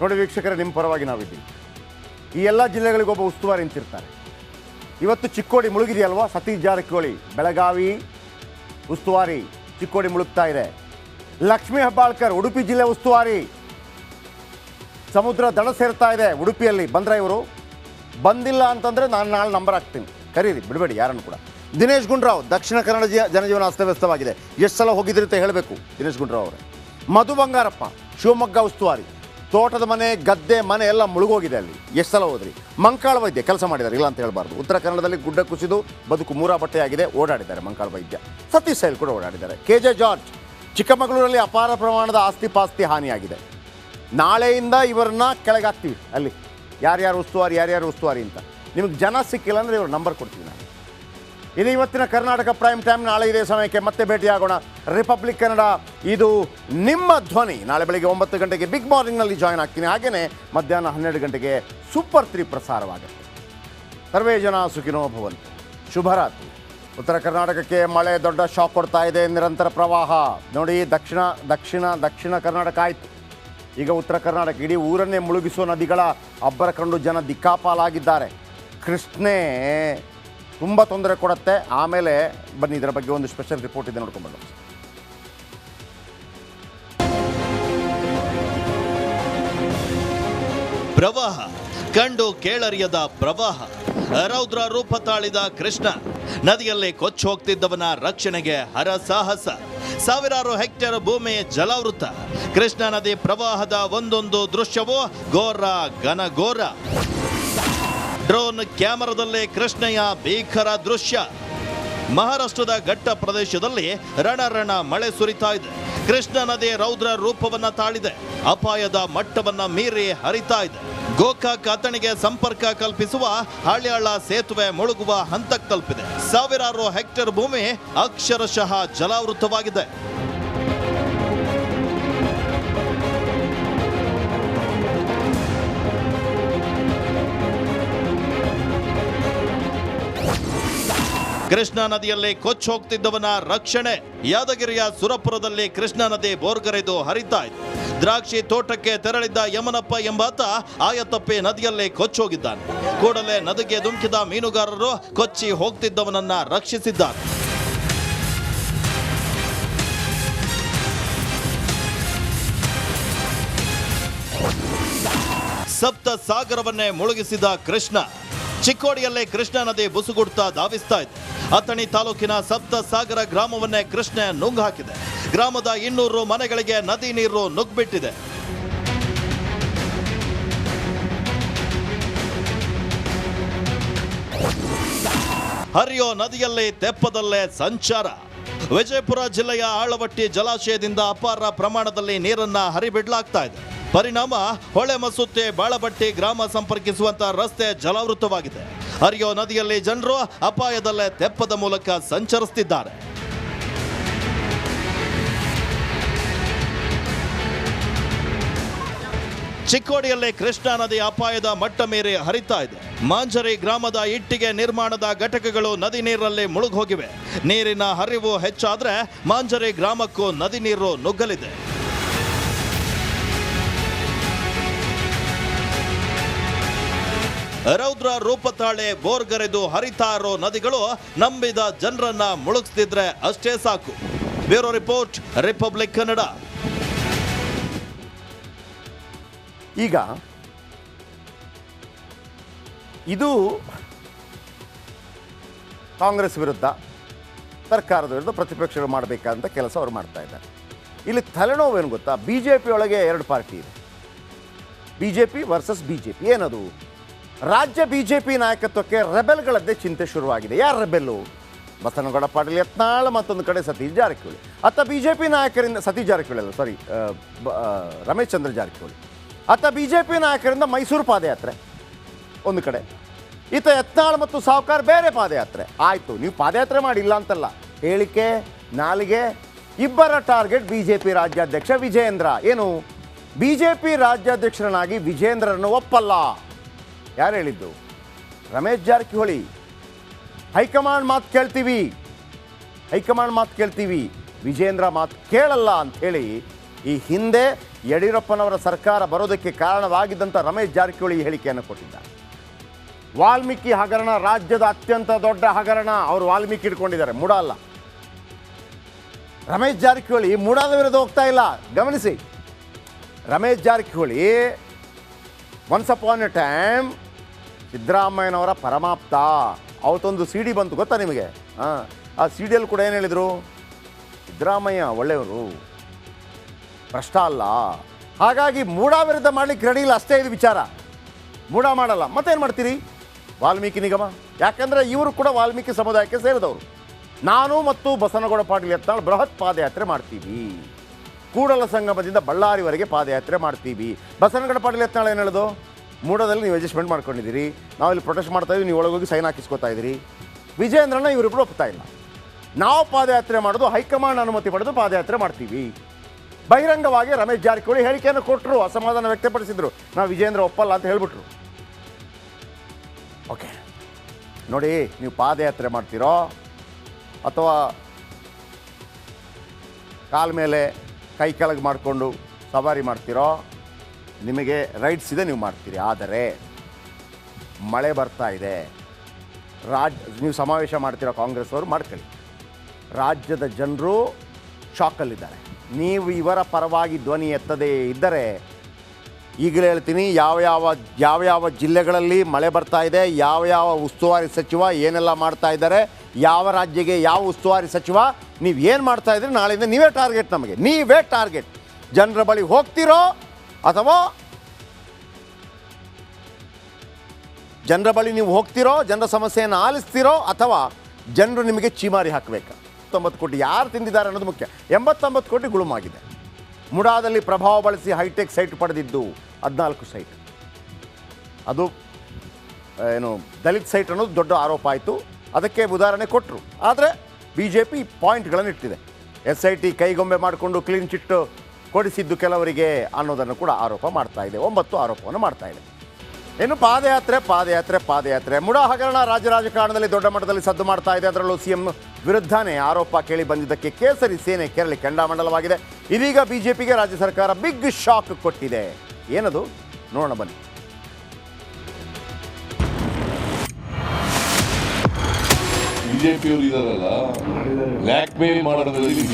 ನೋಡಿ ವೀಕ್ಷಕರೇ, ನಿಮ್ಮ ಪರವಾಗಿ ನಾವಿದ್ದೀವಿ. ಈ ಎಲ್ಲ ಜಿಲ್ಲೆಗಳಿಗೊಬ್ಬ ಉಸ್ತುವಾರಿ ನಿಂತಿರ್ತಾರೆ ಇವತ್ತು ಚಿಕ್ಕೋಡಿ ಮುಳುಗಿದೆಯಲ್ವಾ? ಸತೀಶ್ ಜಾರಕಿಹೊಳಿ, ಬೆಳಗಾವಿ ಉಸ್ತುವಾರಿ ಚಿಕ್ಕೋಡಿ ಮುಳುಗ್ತಾ ಇದೆ. ಲಕ್ಷ್ಮೀ ಹೆಬ್ಬಾಳ್ಕರ್, ಉಡುಪಿ ಜಿಲ್ಲೆ ಉಸ್ತುವಾರಿ. ಸಮುದ್ರ ದಡ ಸೇರ್ತಾ ಇದೆ ಉಡುಪಿಯಲ್ಲಿ. ಬಂದ್ರೆ ಇವರು? ಬಂದಿಲ್ಲ ಅಂತಂದರೆ ನಾನು ನಾಳೆ ನಂಬರ್ ಹಾಕ್ತೀನಿ. ಕರೀರಿ, ಬಿಡಬೇಡಿ, ಯಾರನ್ನು ಕೂಡ. ದಿನೇಶ್ ಗುಂಡ್ರಾವ್, ದಕ್ಷಿಣ ಕನ್ನಡ ಜನಜೀವನ ಅಸ್ತವ್ಯಸ್ತವಾಗಿದೆ ಎಷ್ಟು ಸಲ ಹೋಗಿದ್ರಿ ಅಂತ ಹೇಳಬೇಕು ದಿನೇಶ್ ಗುಂಡ್ರಾವ್ ಅವರೇ. ಮಧು ಬಂಗಾರಪ್ಪ, ಶಿವಮೊಗ್ಗ ಉಸ್ತುವಾರಿ. ತೋಟದ ಮನೆ, ಗದ್ದೆ, ಮನೆ ಎಲ್ಲ ಮುಳುಗೋಗಿದೆ ಅಲ್ಲಿ. ಎಷ್ಟು ಸಲ ಹೋದ್ರಿ? ಮಂಕಾಳ ವೈದ್ಯ ಕೆಲಸ ಮಾಡಿದ್ದಾರೆ ಇಲ್ಲ ಅಂತ ಹೇಳಬಾರ್ದು. ಉತ್ತರ ಕನ್ನಡದಲ್ಲಿ ಗುಡ್ಡ ಕುಸಿದು ಬದುಕು ಮೂರಾ ಬಟ್ಟೆಯಾಗಿದೆ ಓಡಾಡಿದ್ದಾರೆ ಮಂಕಾಳ ವೈದ್ಯ. ಸತೀಶ್ ಸೈಲ್ ಕೂಡ ಓಡಾಡಿದ್ದಾರೆ. ಕೆ ಜೆ ಜಾರ್ಜ್, ಚಿಕ್ಕಮಗಳೂರಲ್ಲಿ ಅಪಾರ ಪ್ರಮಾಣದ ಆಸ್ತಿ ಪಾಸ್ತಿ ಹಾನಿಯಾಗಿದೆ. ನಾಳೆಯಿಂದ ಇವರನ್ನ ಕೆಳಗಾಕ್ತೀವಿ. ಅಲ್ಲಿ ಯಾರ್ಯಾರು ಉಸ್ತುವಾರಿ ಯಾರ್ಯಾರು ಉಸ್ತುವಾರಿ ಅಂತ. ನಿಮಗೆ ಜನ ಸಿಕ್ಕಿಲ್ಲ ಅಂದರೆ ಇವ್ರ ನಂಬರ್ ಕೊಡ್ತೀವಿ ನಾನು ಇದು ಇವತ್ತಿನ ಕರ್ನಾಟಕ ಪ್ರೈಮ್ ಟೈಮ್ ನಾಳೆ ಇದೇ ಸಮಯಕ್ಕೆ ಮತ್ತೆ ಭೇಟಿಯಾಗೋಣ. ರಿಪಬ್ಲಿಕ್ ಕನ್ನಡ, ಇದು ನಿಮ್ಮ ಧ್ವನಿ. ನಾಳೆ ಬೆಳಗ್ಗೆ ಒಂಬತ್ತು ಗಂಟೆಗೆ ಬಿಗ್ ಮಾರ್ನಿಂಗ್ನಲ್ಲಿ ಜಾಯ್ನ್ ಆಗ್ತೀನಿ. ಹಾಗೆಯೇ ಮಧ್ಯಾಹ್ನ ಹನ್ನೆರಡು ಗಂಟೆಗೆ ಸೂಪರ್ ತ್ರೀ ಪ್ರಸಾರವಾಗುತ್ತೆ. ಸರ್ವೇ ಜನ ಸುಖಿನೋ ಭವಂತು. ಶುಭರಾತ್ರಿ ಉತ್ತರ ಕರ್ನಾಟಕಕ್ಕೆ ಮಳೆ ದೊಡ್ಡ ಶಾಕ್ ಕೊಡ್ತಾ ಇದೆ. ನಿರಂತರ ಪ್ರವಾಹ. ನೋಡಿ, ದಕ್ಷಿಣ ದಕ್ಷಿಣ ದಕ್ಷಿಣ ಕರ್ನಾಟಕ ಆಯಿತು. ಈಗ ಉತ್ತರ ಕರ್ನಾಟಕ, ಇಡೀ ಊರನ್ನೇ ಮುಳುಗಿಸುವ ನದಿಗಳ ಅಬ್ಬರ ಕಂಡು ಜನ ದಿಕ್ಕಾಪಾಲಾಗಿದ್ದಾರೆ. ಕೃಷ್ಣೆ ತುಂಬ ತೊಂದರೆ ಕೊಡುತ್ತೆ. ಆಮೇಲೆ ಬನ್ನಿ, ಇದರ ಬಗ್ಗೆ ಒಂದು ಸ್ಪೆಷಲ್ ರಿಪೋರ್ಟ್ ಇದೆ ನೋಡ್ಕೊಂಡ್ಬಂದು ಪ್ರವಾಹ, ಕಂಡು ಕೇಳರಿಯದ ಪ್ರವಾಹ, ರೌದ್ರ ರೂಪ ತಾಳಿದ ಕೃಷ್ಣ, ನದಿಯಲ್ಲಿ ಕೊಚ್ಚಿ ಹೋಗ್ತಿದ್ದವನ ರಕ್ಷಣೆಗೆ ಹರಸಾಹಸ ಸಾವಿರಾರು ಹೆಕ್ಟೇರ್ ಭೂಮಿ ಜಲಾವೃತ. ಕೃಷ್ಣ ನದಿ ಪ್ರವಾಹದ ಒಂದೊಂದು ದೃಶ್ಯವೂ ಘೋರ ಘನಘೋರ. ಡ್ರೋನ್ ಕ್ಯಾಮರಾದಲ್ಲೇ ಕೃಷ್ಣಯ್ಯ ಭೀಕರ ದೃಶ್ಯ. ಮಹಾರಾಷ್ಟ್ರದ ಘಟ್ಟ ಪ್ರದೇಶದಲ್ಲಿ ರಣರಣ ಮಳೆ ಸುರಿತಾ ಇದೆ. ಕೃಷ್ಣ ನದಿ ರೌದ್ರ ರೂಪವನ್ನ ತಾಳಿದೆ. ಅಪಾಯದ ಮಟ್ಟವನ್ನ ಮೀರಿ ಹರಿತಾ ಇದೆ. ಗೋಕಾಕ್ ಅಥಣಿಗೆ ಸಂಪರ್ಕ ಕಲ್ಪಿಸುವ ಹಳ್ಯಾಳ ಸೇತುವೆ ಮುಳುಗುವ ಹಂತಕ್ಕೆ ತಲುಪಿದೆ. ಸಾವಿರಾರು ಹೆಕ್ಟೇರ್ ಭೂಮಿ ಅಕ್ಷರಶಃ ಜಲಾವೃತವಾಗಿದೆ. ಕೃಷ್ಣಾ ನದಿಯಲ್ಲಿ ಕೊಚ್ಚಿ ಹೋಗ್ತಿದ್ದವನ ರಕ್ಷಣೆ. ಯಾದಗಿರಿಯ ಸುರಪುರದಲ್ಲಿ ಕೃಷ್ಣಾ ನದಿ ಬೋರ್ಗರೆದು ಹರಿತಾ ಇತ್ತು ದ್ರಾಕ್ಷಿ ತೋಟಕ್ಕೆ ತೆರಳಿದ್ದ ಯಮನಪ್ಪ ಎಂಬಾತ ಆಯತಪ್ಪಿ ನದಿಯಲ್ಲಿ ಕೊಚ್ಚೋಗಿದ್ದಾನೆ ಕೂಡಲೇ ನದಿಗೆ ಧುಮುಕಿದ ಮೀನುಗಾರರು ಕೊಚ್ಚಿ ಹೋಗ್ತಿದ್ದವನನ್ನ ರಕ್ಷಿಸಿದ್ದಾರೆ. ಸಪ್ತ ಸಾಗರವನ್ನೇ ಮುಳುಗಿಸಿದ ಕೃಷ್ಣ. ಚಿಕ್ಕೋಡಿಯಲ್ಲೇ ಕೃಷ್ಣಾ ನದಿ ಬುಸುಗುಡ್ತಾ ಧಾವಿಸ್ತಾ ಇದೆ ಅಥಣಿ ತಾಲೂಕಿನ ಸಪ್ತ ಸಾಗರ ಗ್ರಾಮವನ್ನೇ ಕೃಷ್ಣ ನುಂಗು ಹಾಕಿದೆ ಗ್ರಾಮದ ಇನ್ನೂರು ಮನೆಗಳಿಗೆ ನದಿ ನೀರು ನುಗ್ಬಿಟ್ಟಿದೆ. ಹರಿಯೋ ನದಿಯಲ್ಲಿ ತೆಪ್ಪದಲ್ಲೇ ಸಂಚಾರ. ವಿಜಯಪುರ ಜಿಲ್ಲೆಯ ಆಳವಟ್ಟಿ ಜಲಾಶಯದಿಂದ ಅಪಾರ ಪ್ರಮಾಣದಲ್ಲಿ ನೀರನ್ನ ಹರಿಬಿಡ್ಲಾಗ್ತಾ ಇದೆ. ಪರಿಣಾಮ ಹೊಳೆ ಮಸುತ್ತೆ, ಬಾಳಬಟ್ಟಿ ಗ್ರಾಮ ಸಂಪರ್ಕಿಸುವಂತಹ ರಸ್ತೆ ಜಲಾವೃತವಾಗಿದೆ. ಹರಿಯೋ ನದಿಯಲ್ಲಿ ಜನರು ಅಪಾಯದಲ್ಲೇ ತೆಪ್ಪದ ಮೂಲಕ ಸಂಚರಿಸುತ್ತಿದ್ದಾರೆ. ಚಿಕ್ಕೋಡಿಯಲ್ಲಿ ಕೃಷ್ಣಾ ನದಿ ಅಪಾಯದ ಮಟ್ಟ ಮೀರಿ ಹರಿತಾ ಇದೆ. ಮಾಂಜರಿ ಗ್ರಾಮದ ಇಟ್ಟಿಗೆ ನಿರ್ಮಾಣದ ಘಟಕಗಳು ನದಿ ನೀರಲ್ಲಿ ಮುಳುಗೋಗಿವೆ. ನೀರಿನ ಹರಿವು ಹೆಚ್ಚಾದರೆ ಮಾಂಜರಿ ಗ್ರಾಮಕ್ಕೂ ನದಿ ನೀರು ನುಗ್ಗಲಿದೆ. ರೌದ್ರ ರೂಪ ತಾಳೆ ಬೋರ್ಗರೆದು ಹರಿತಾ ಇರೋ ನದಿಗಳು ನಂಬಿದ ಜನರನ್ನ ಮುಳುಗಿಸ್ತಿದ್ರೆ ಅಷ್ಟೇ ಸಾಕು. Bureau report, Republic Kannada. ಈಗ ಇದು ಕಾಂಗ್ರೆಸ್ ವಿರುದ್ಧ ಸರ್ಕಾರದ ವಿರುದ್ಧ ಪ್ರತಿಪಕ್ಷಗಳು ಮಾಡಬೇಕಾದಂಥ ಕೆಲಸ ಅವರು ಮಾಡ್ತಾ ಇದ್ದಾರೆ. ಇಲ್ಲಿ ತಲೆನೋವೇನು ಗೊತ್ತಾ? ಬಿ ಜೆ ಪಿ ಒಳಗೆ ಎರಡು ಪಾರ್ಟಿ ಇದೆ. B J P versus B J P ಏನದು? ರಾಜ್ಯ ಬಿ ಜೆ ಪಿ ನಾಯಕತ್ವಕ್ಕೆ ರೆಬೆಲ್ಗಳದ್ದೇ ಚಿಂತೆ ಶುರುವಾಗಿದೆ. ಯಾರು ರೆಬೆಲ್ಲು? ಬಸನಗೌಡ, ಪಾಟೀಲ್, ಯತ್ನಾಳ್ ಮತ್ತೊಂದು ಕಡೆ ಸತೀಶ್ ಜಾರಕಿಹೊಳಿ. ಅತ್ತ ಬಿ ಜೆ ಪಿ ನಾಯಕರಿಂದ, ಸತೀಶ್ ಜಾರಕಿಹೊಳಿ ಅಲ್ಲ ಸಾರಿ ರಮೇಶ್ ಚಂದ್ರ ಜಾರಕಿಹೊಳಿ. ಅತ್ತ ಬಿ ಜೆ ಪಿ ನಾಯಕರಿಂದ ಮೈಸೂರು ಪಾದಯಾತ್ರೆ. ಒಂದು ಕಡೆ. ಈತ ಯತ್ನಾಳ್ ಮತ್ತು ಸಾವುಕಾರ್ ಬೇರೆ ಪಾದಯಾತ್ರೆ. ಆಯಿತು, ನೀವು ಪಾದಯಾತ್ರೆ ಮಾಡಿಲ್ಲ ಅಂತಲ್ಲ. ಹೇಳಿಕೆ, ನಾಲಿಗೆ, ಇಬ್ಬರ ಟಾರ್ಗೆಟ್ ಬಿ ಜೆ ಪಿ ರಾಜ್ಯಾಧ್ಯಕ್ಷ ವಿಜೇಂದ್ರ ಏನು? ಬಿ ಜೆ ಪಿ ರಾಜ್ಯಾಧ್ಯಕ್ಷರನ್ನಾಗಿ ವಿಜೇಂದ್ರರನ್ನು ಒಪ್ಪಲ್ಲ. ಯಾರು ಹೇಳಿದ್ದು? ರಮೇಶ್ ಜಾರಕಿಹೊಳಿ. ಹೈಕಮಾಂಡ್ ಮಾತು ಕೇಳ್ತೀವಿ. ಹೈಕಮಾಂಡ್ ಮಾತು ಕೇಳ್ತೀವಿ. ವಿಜೇಂದ್ರ ಮಾತು ಕೇಳಲ್ಲ ಅಂಥೇಳಿ ಈ ಹಿಂದೆ ಯಡಿಯೂರಪ್ಪನವರ ಸರ್ಕಾರ ಬರೋದಕ್ಕೆ ಕಾರಣವಾಗಿದ್ದಂಥ ರಮೇಶ್ ಜಾರಕಿಹೊಳಿ ಹೇಳಿಕೆಯನ್ನು ಕೊಟ್ಟಿದ್ದಾರೆ. ವಾಲ್ಮೀಕಿ ಹಗರಣ ರಾಜ್ಯದ ಅತ್ಯಂತ ದೊಡ್ಡ ಹಗರಣ. ಅವರು ವಾಲ್ಮೀಕಿ ಇಟ್ಕೊಂಡಿದ್ದಾರೆ ಮೂಡ ಅಲ್ಲ. ರಮೇಶ್ ಜಾರಕಿಹೊಳಿ ಮೂಡಾದ ವಿರುದ್ಧ ಹೋಗ್ತಾ ಇಲ್ಲ. ಗಮನಿಸಿ. Ramesh Jarkiholi once upon a time ಸಿದ್ದರಾಮಯ್ಯನವರ ಪರಮಾಪ್ತ. ಅವತ್ತೊಂದು ಸಿ ಡಿ ಬಂತು, ಗೊತ್ತಾ ನಿಮಗೆ? ಹಾಂ ಆ ಸಿ ಡಿಯಲ್ಲಿ ಕೂಡ ಏನು ಹೇಳಿದರು? ಸಿದ್ದರಾಮಯ್ಯ ಒಳ್ಳೆಯವರು. ಭ್ರಷ್ಟ ಅಲ್ಲ. ಹಾಗಾಗಿ ಮೂಡ ವಿರುದ್ಧ ಮಾಡಲಿಕ್ಕೆ ರೆಡಿ ಇಲ್ಲ, ಅಷ್ಟೇ ಇದು ವಿಚಾರ. ಮೂಡ ಮಾಡಲ್ಲ. ಮತ್ತೇನು ಮಾಡ್ತೀರಿ? ವಾಲ್ಮೀಕಿ ನಿಗಮ. ಯಾಕಂದರೆ ಇವರು ಕೂಡ ವಾಲ್ಮೀಕಿ ಸಮುದಾಯಕ್ಕೆ ಸೇರಿದವರು. ನಾನು ಮತ್ತು ಬಸನಗೌಡ ಪಾಟೀಲ್ ಎತ್ತಾಳು ಬೃಹತ್ ಪಾದಯಾತ್ರೆ ಮಾಡ್ತೀವಿ. ಕೂಡಲ ಸಂಗಮದಿಂದ ಬಳ್ಳಾರಿವರೆಗೆ ಪಾದಯಾತ್ರೆ ಮಾಡ್ತೀವಿ. ಬಸನಗೌಡ ಪಾಟೀಲ್ ಎತ್ತಾಳು ಏನು ಹೇಳೋದು? ಮೂಡದಲ್ಲಿ ನೀವು ಅಡ್ಜಸ್ಟ್ಮೆಂಟ್ ಮಾಡ್ಕೊಂಡಿದ್ದೀರಿ, ನಾವು ಇಲ್ಲಿ ಪ್ರೊಟೆಸ್ಟ್ ಮಾಡ್ತಾ ಇದ್ದೀವಿ, ನೀವು ಒಳಗೋಗಿ ಸೈನ್ ಹಾಕಿಸ್ಕೊತಾ ಇದ್ದೀರಿ. ವಿಜಯೇಂದ್ರನ ಇವರಿಬ್ಬರು ಒಪ್ತಾ ಇಲ್ಲ. ನಾವು ಪಾದಯಾತ್ರೆ ಮಾಡೋದು, ಹೈಕಮಾಂಡ್ ಅನುಮತಿ ಪಡೆದು ಪಾದಯಾತ್ರೆ ಮಾಡ್ತೀವಿ. ಬಹಿರಂಗವಾಗಿ ರಮೇಶ್ ಜಾರಕಿಹೊಳಿ ಹೇಳಿಕೆಯನ್ನು ಕೊಟ್ಟರು ಅಸಮಾಧಾನ ವ್ಯಕ್ತಪಡಿಸಿದ್ರು. ನಾವು ವಿಜೇಂದ್ರ ಒಪ್ಪಲ್ಲ ಅಂತ ಹೇಳ್ಬಿಟ್ರು. ಓಕೆ ನೋಡಿ, ನೀವು ಪಾದಯಾತ್ರೆ ಮಾಡ್ತೀರೋ, ಅಥವಾ ಕಾಲ ಮೇಲೆ ಕೈ ಕೆಳಗೆ ಮಾಡಿಕೊಂಡು ಸವಾರಿ ಮಾಡ್ತೀರೋ ನಿಮಗೆ ರೈಟ್ಸ್ ಇದೆ ನೀವು ಮಾಡ್ತೀರಿ, ಆದರೆ ಮಳೆ ಬರ್ತಾ ಇದೆ. ರಾಜ್, ನೀವು ಸಮಾವೇಶ ಮಾಡ್ತಿರೋ ಕಾಂಗ್ರೆಸ್ ಅವರು ಮಾಡ್ಕೊಳ್ಳಿ. ರಾಜ್ಯದ ಜನರು ಶಾಕಲ್ಲಿದ್ದಾರೆ. ನೀವು ಇವರ ಪರವಾಗಿ ಧ್ವನಿ ಎತ್ತದೇ ಇದ್ದರೆ ಈಗಲೇ ಹೇಳ್ತೀನಿ, ಯಾವ ಯಾವ ಯಾವ ಯಾವ ಜಿಲ್ಲೆಗಳಲ್ಲಿ ಮಳೆ ಬರ್ತಾ ಇದೆ, ಯಾವ ಯಾವ ಉಸ್ತುವಾರಿ ಸಚಿವ ಏನೆಲ್ಲ ಮಾಡ್ತಾ ಇದ್ದಾರೆ, ಯಾವ ರಾಜ್ಯಕ್ಕೆ ಯಾವ ಉಸ್ತುವಾರಿ ಸಚಿವ, ನೀವು ಏನು ಮಾಡ್ತಾ ಇದ್ರಿ ನಾಳೆಯಿಂದ ನೀವೇ ಟಾರ್ಗೆಟ್ ನಮಗೆ, ನೀವೇ ಟಾರ್ಗೆಟ್. ಜನರ ಬಳಿ ಹೋಗ್ತಿರೋ ಅಥವಾ ಜನರ ಬಳಿ ನೀವು ಹೋಗ್ತಿರೋ, ಜನರ ಸಮಸ್ಯೆಯನ್ನು ಆಲಿಸ್ತಿರೋ ಅಥವಾ ಜನರು ನಿಮಗೆ ಚೀಮಾರಿ ಹಾಕಬೇಕಾ. ತೊಂಬತ್ತು ಕೋಟಿ ಯಾರು ತಿಂದಿದ್ದಾರೆ ಅನ್ನೋದು ಮುಖ್ಯ. ಎಂಬತ್ತೊಂಬತ್ತು ಕೋಟಿ ಗುಳುಮಾಗಿದೆ. ಮುಡಾದಲ್ಲಿ ಪ್ರಭಾವ ಬಳಸಿ ಹೈಟೆಕ್ ಸೈಟ್ ಪಡೆದಿದ್ದು ಹದಿನಾಲ್ಕು ಸೈಟ್. ಅದು ಏನು, ದಲಿತ್ ಸೈಟ್ ಅನ್ನೋದು ದೊಡ್ಡ ಆರೋಪ ಆಯಿತು. ಅದಕ್ಕೆ ಉದಾಹರಣೆ ಕೊಟ್ಟರು ಆದರೆ ಬಿ ಜೆ ಪಿ ಪಾಯಿಂಟ್ಗಳನ್ನು ಇಟ್ಟಿದೆ. ಎಸ್ ಐ ಟಿ ಕೈಗೊಂಬೆ ಮಾಡಿಕೊಂಡು ಕ್ಲೀನ್ ಚಿಟ್ ಕೊಡಿಸಿದ್ದು ಕೆಲವರಿಗೆ ಅನ್ನೋದನ್ನು ಕೂಡ ಆರೋಪ ಮಾಡ್ತಾ ಇದೆ. ಒಂಬತ್ತು ಆರೋಪವನ್ನು ಮಾಡ್ತಾ ಇದೆ. ಇನ್ನು ಪಾದಯಾತ್ರೆ ಪಾದಯಾತ್ರೆ ಪಾದಯಾತ್ರೆ. ಮುಡಾ ಹಗರಣ ರಾಜ್ಯ ರಾಜಕಾರಣದಲ್ಲಿ ದೊಡ್ಡ ಮಟ್ಟದಲ್ಲಿ ಸದ್ದು ಮಾಡ್ತಾ ಇದೆ. ಅದರಲ್ಲೂ ಸಿಎಂ ವಿರುದ್ಧನೇ ಆರೋಪ ಕೇಳಿ ಬಂದಿದ್ದಕ್ಕೆ ಕೇಸರಿ ಸೇನೆ ಕೆರಳಿ ಕೆಂಡಾಮಂಡಲವಾಗಿದೆ. ಇದೀಗ ಬಿಜೆಪಿಗೆ ರಾಜ್ಯ ಸರ್ಕಾರ ಬಿಗ್ ಶಾಕ್ ಕೊಟ್ಟಿದೆ. ಏನದು? ನೋಡೋಣ ಬನ್ನಿ. ಬಿಜೆಪಿಯವರು ಇದಾರಲ್ಲ? ಬ್ಲ್ಯಾಕ್ ಮೇಲ್ ಮಾಡೋದ್ರಲ್ಲಿ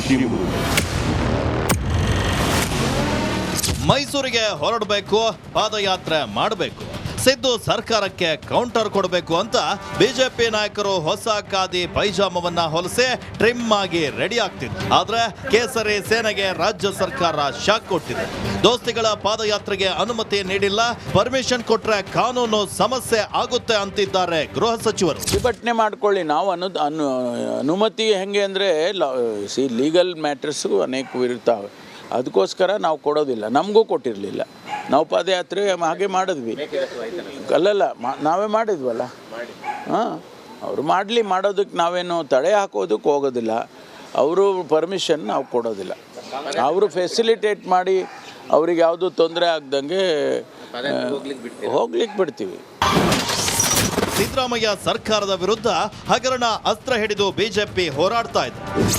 ಮೈಸೂರಿಗೆ ಹೊರಡಬೇಕು, ಪಾದಯಾತ್ರೆ ಮಾಡಬೇಕು. ಸಿದ್ದು ಸರ್ಕಾರಕ್ಕೆ ಕೌಂಟರ್ ಕೊಡಬೇಕು ಅಂತ ಬಿಜೆಪಿ ನಾಯಕರು ಹೊಸ ಖಾದಿ ಪೈಜಾಮವನ್ನ ಹೊಲಸೆ ಟ್ರಿಮ್ ಆಗಿ ರೆಡಿ ಆಗ್ತಿದ್ರು. ಆದ್ರೆ ಕೇಸರಿ ಸೇನೆಗೆ ರಾಜ್ಯ ಸರ್ಕಾರ ಶಾಕ್ ಕೊಟ್ಟಿದೆ. ದೋಸ್ತಿಗಳ ಪಾದಯಾತ್ರೆಗೆ ಅನುಮತಿ ನೀಡಿಲ್ಲ ಪರ್ಮಿಷನ್ ಕೊಟ್ರೆ ಕಾನೂನು ಸಮಸ್ಯೆ ಆಗುತ್ತೆ ಅಂತಿದ್ದಾರೆ ಗೃಹ ಸಚಿವರು. ಪ್ರತಿಭಟನೆ ಮಾಡ್ಕೊಳ್ಳಿ, ನಾವು ಅನು ಅನು, ಅನುಮತಿ ಹೆಂಗೆ ಅಂದ್ರೆ ಲೀಗಲ್ ಮ್ಯಾಟರ್ಸ್ ಅನೇಕ ಇರ್ತಾವೆ ಅದಕ್ಕೋಸ್ಕರ ನಾವು ಕೊಡೋದಿಲ್ಲ. ನಮಗೂ ಕೊಟ್ಟಿರಲಿಲ್ಲ. ನಾವು ಪಾದಯಾತ್ರೆ ಹಾಗೆ ಮಾಡಿದ್ವಿ. ಅಲ್ಲಲ್ಲ ಮಾ- ನಾವೇ ಮಾಡಿದ್ವಲ್ಲ? ಹಾಂ ಅವರು ಮಾಡಲಿ ಮಾಡೋದಕ್ಕೆ ನಾವೇನು ತಡೆ ಹಾಕೋದಕ್ಕೆ ಹೋಗೋದಿಲ್ಲ. ಅವರು ಪರ್ಮಿಷನ್ ನಾವು ಕೊಡೋದಿಲ್ಲ. ಅವರು ಫೆಸಿಲಿಟೇಟ್ ಮಾಡಿ ಅವ್ರಿಗೆ ಯಾವುದು ತೊಂದರೆ ಆಗ್ದಂಗೆ ಹೋಗ್ಲಿಕ್ಕೆ ಬಿಡ್ತೀವಿ. ಸಿದ್ದರಾಮಯ್ಯ ಸರ್ಕಾರದ ವಿರುದ್ಧ ಹಗರಣ ಅಸ್ತ್ರ ಹಿಡಿದು ಬಿಜೆಪಿ ಹೋರಾಡ್ತಾ ಇದೆ.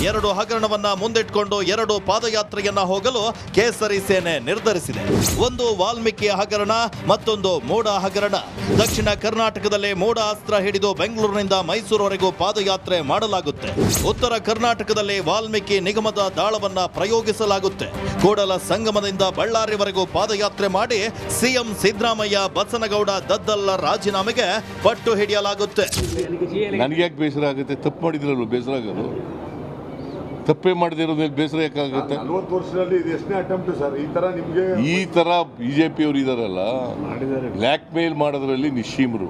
ಎರಡು ಹಗರಣವನ್ನ ಮುಂದಿಟ್ಕೊಂಡು ಎರಡು ಪಾದಯಾತ್ರೆಯನ್ನ ಹೋಗಲು ಕೇಸರಿ ಸೇನೆ ನಿರ್ಧರಿಸಿದೆ. ಒಂದು ವಾಲ್ಮೀಕಿ ಹಗರಣ, ಮತ್ತೊಂದು ಮೂಡ ಹಗರಣ. ದಕ್ಷಿಣ ಕರ್ನಾಟಕದಲ್ಲಿ ಮೂಡ ಅಸ್ತ್ರ ಹಿಡಿದು ಬೆಂಗಳೂರಿನಿಂದ ಮೈಸೂರುವರೆಗೂ ಪಾದಯಾತ್ರೆ ಮಾಡಲಾಗುತ್ತೆ. ಉತ್ತರ ಕರ್ನಾಟಕದಲ್ಲಿ ವಾಲ್ಮೀಕಿ ನಿಗಮದ ದಾಳವನ್ನ ಪ್ರಯೋಗಿಸಲಾಗುತ್ತೆ. ಕೂಡಲ ಸಂಗಮದಿಂದ ಬಳ್ಳಾರಿವರೆಗೂ ಪಾದಯಾತ್ರೆ ಮಾಡಿ ಸಿಎಂ ಸಿದ್ದರಾಮಯ್ಯ, ಬಸನಗೌಡ, ದದ್ದಲ್ಲ ರಾಜೀನಾಮೆಗೆ ಪಟ್ಟು ಹಿಡಿಯಲಾಗುತ್ತೆ. ನನಗೆ ಯಾಕೆ ಬೇಸರ ಆಗುತ್ತೆ? ತಪ್ಪು ಮಾಡಿದ್ರಲ್ಲೂ ಬೇಸರ ಆಗೋದು ತಪ್ಪೇ ಮಾಡದಿರೋ ಮೇಲೆ ಬೇಸರ ಯಾಕಾಗುತ್ತೆ ನಲ್ವತ್ತು ವರ್ಷದಲ್ಲಿ ಇದು ಎಷ್ಟನೇ ಅಟೆಂಪ್ಟ್ ಸರ್ ಈ ತರ ನಿಮಗೆ ಈ ತರ ಬಿಜೆಪಿಯವರು ಇದಾರಲ್ಲ ಬ್ಲ್ಯಾಕ್ ಮೇಲ್ ಮಾಡೋದ್ರಲ್ಲಿ ನಿಶ್ಚೀಮರು